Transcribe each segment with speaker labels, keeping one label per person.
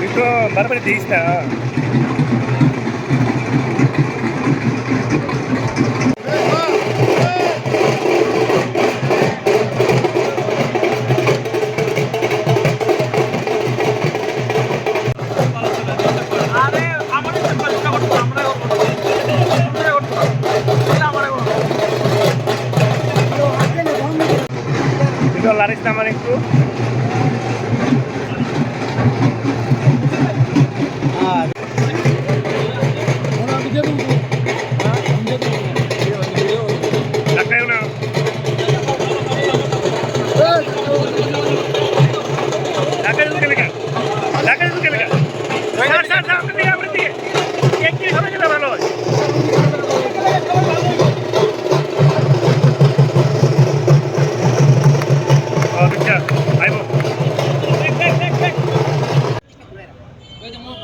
Speaker 1: itu baru-baru diis na. Itu laris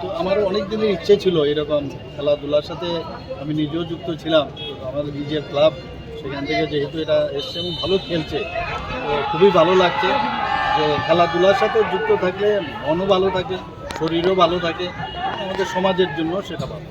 Speaker 2: তো আমারও অনেক দিনের ইচ্ছে ছিল এরকম খেলাধুলার সাথে আমি নিজেও যুক্ত ছিলাম। আমাদের নিজের ক্লাব সেখান থেকে যেহেতু এটা এসছে এবং ভালো খেলছে, তো খুবই ভালো লাগছে যে খেলাধুলার সাথে যুক্ত থাকলে মনও ভালো থাকে, শরীরও ভালো থাকে, আমাদের সমাজের জন্য সেটা ভালো।